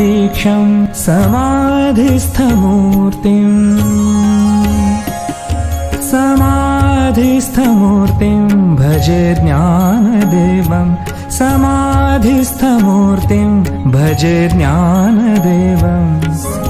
खलानीशवादापनोदार्हदीक्षम् समाधिस्थमूर्तिम्। समाधिस्थमूर्तिं भजे ज्ञानदेवं। समाधिस्थमूर्तिं भजे ज्ञानदेवम्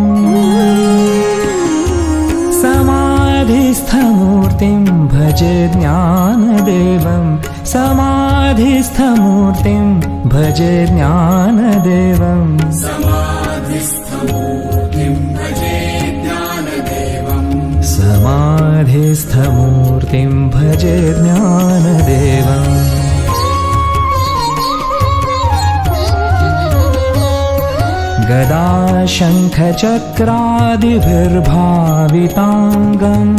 समाधिस्थमूर्तिं भजे ज्ञानदेवं। समाधिस्थमूर्तिं भजे ज्ञानदेवम् समाधिस्थमूर्तिम् भजे ज्ञानदेवम् समाधिस्थमूर्तिं भजे ज्ञानदेवम् शङ्खचक्रादिभिर्भाविताङ्गम्।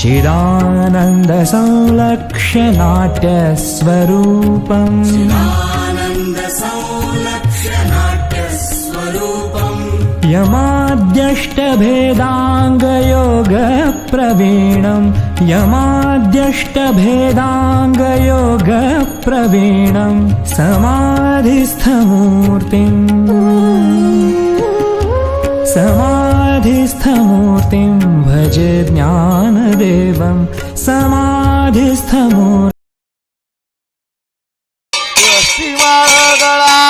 चिदानन्दसंलक्ष्य नाट्यस्वरूपम् यमाद्यष्टभेदाङ्गयोगप्रवीणम् यमाद्यष्टभेदाङ्गयोगप्रवीणम् समाधिस्थमूर्तिम् समाधिस्थमूर्तिं भजे ज्ञानदेवं समाधिस्थमूर्तिम् शिवागळा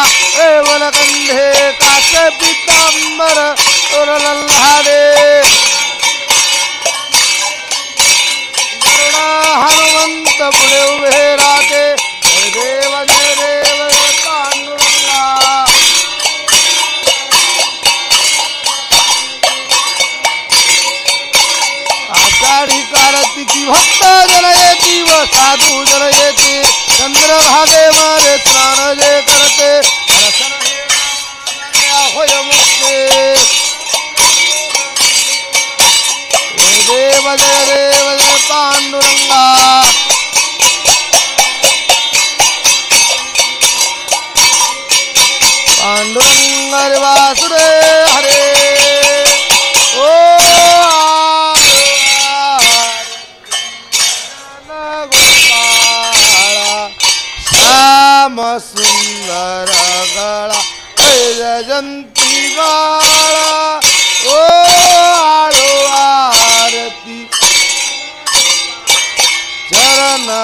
गंधे काच पितांबर उरलल्हादे गरुडा हनुमंत पुढे उभे राहते देव जय देव जय पांडुरंगा। आषाढी कार्तिकी भक्त जन येती व साधू जन येते चंद्रभाग Hallelujah.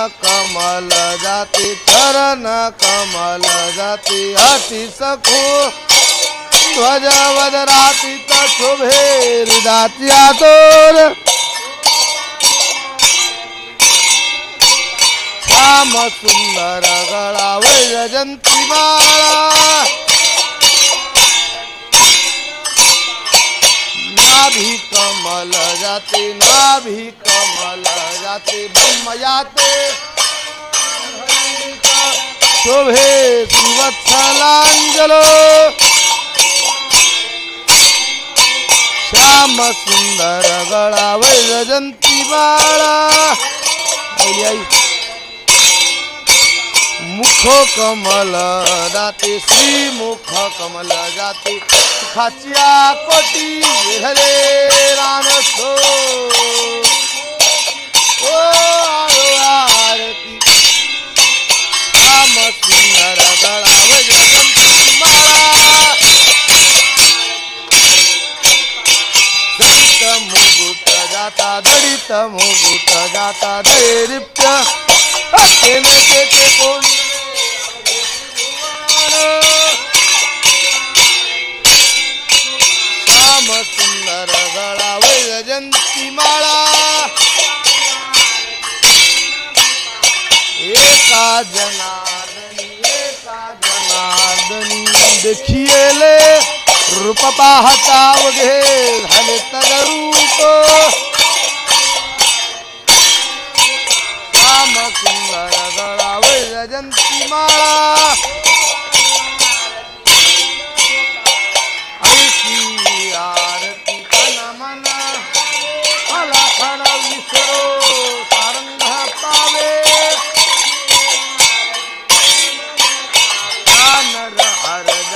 कमल जाती चरण कमल जाती अति सखो ध्वज वदराती शोभे हृदाती तोर श्याम सुंदर गळा वैजयंती माळा. नाभी कमल जाती नाभी कमल जाते ब्रह्म जाते शोभे श्रीवत्सलांजलो. श्याम सुंदर गळा वैजयंती बाळा. आई आई. मुख कमल दाते श्री मुख कमल जाते. खाचिया कोटी हरे राम सो जाता दळित मुगुट जाता दैरिप्य केले ते ते कोण श्याम सुंदर गळा वैजंती माळा एका जन देखिले रूप पाहता वघे झाले तदरूप काम सुंदर गळावळ जयंती माळा.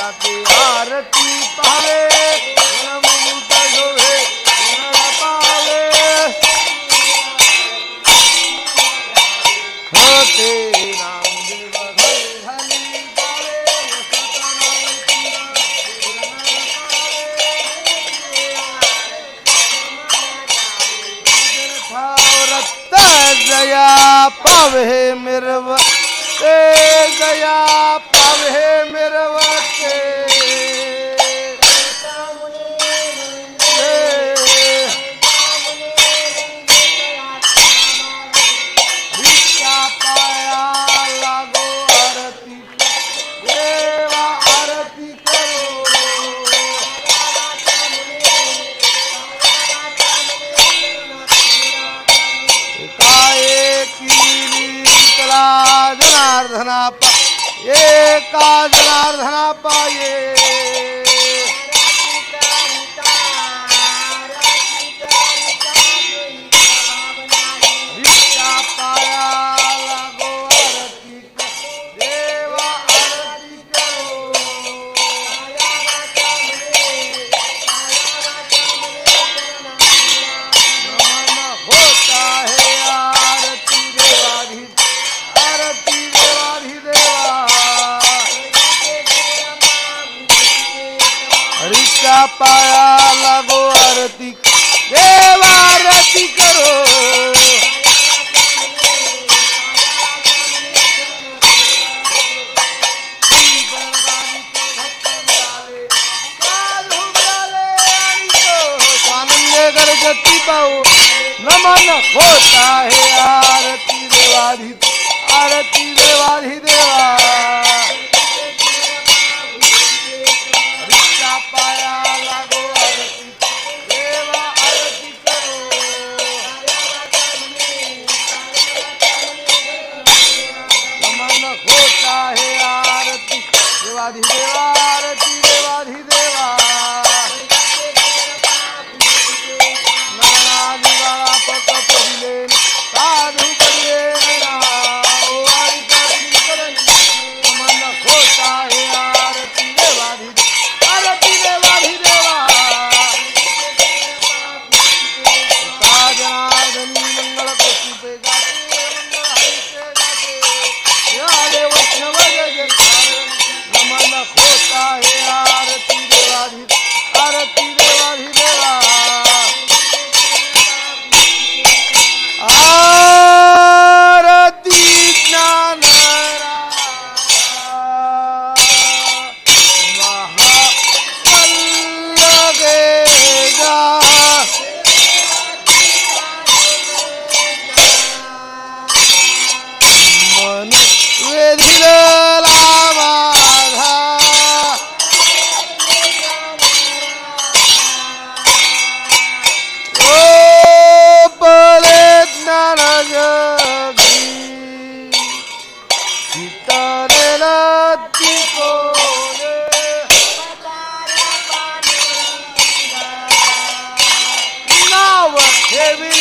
आरती पावे. तुझ्या पाया लागो आरती. देवा आरती करो. गणपती पाहू. नमन होत आहे आरती देवाधी आरती देवाधी देवा Amen.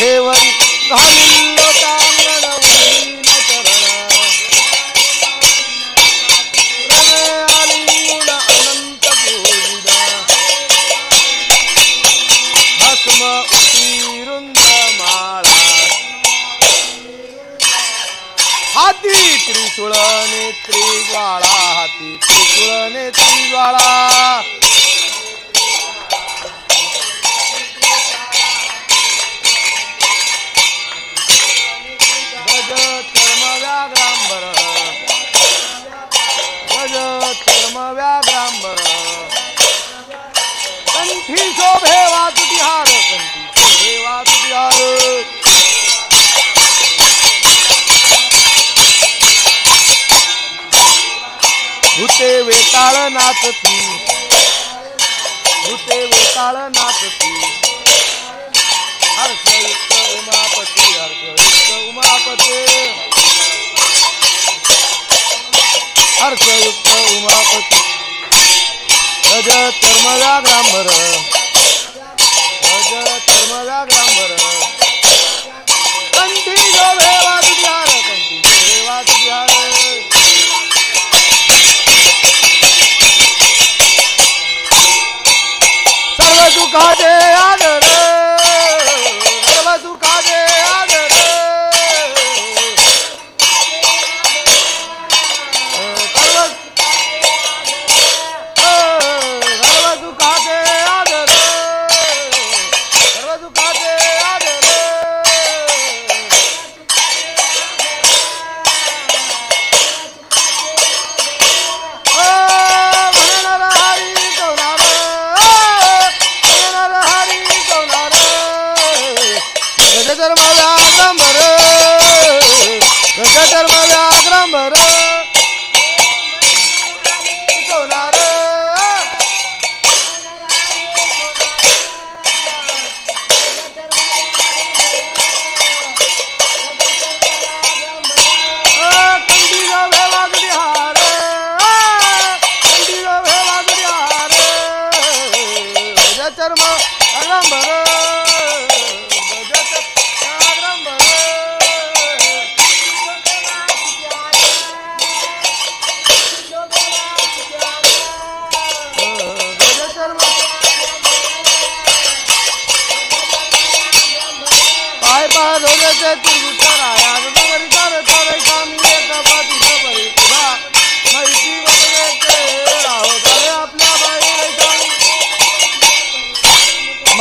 ठेवण घालून लोकांगण हाती त्रिशूळ नेत्री ज्वाळा हाती त्रिशूळ नेत्री ज्वाळा. नाचती भूते गोताळ नाचती हर्षयुक्त उमापती हर्षयुक्त उमापते. हर्षयुक्त उमापती. रज चर्मगा ग्रामर रज चर्मगा ग्रामर God. Eh? ચર્મ રંભરો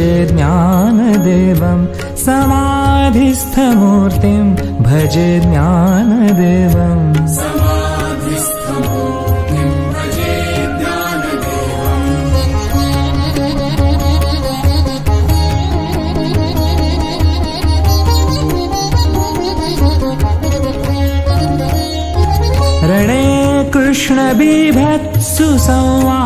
भज ज्ञानदेवं समाधिस्थमूर्तिं भजे ज्ञानदेवम्। रणे कृष्ण संवा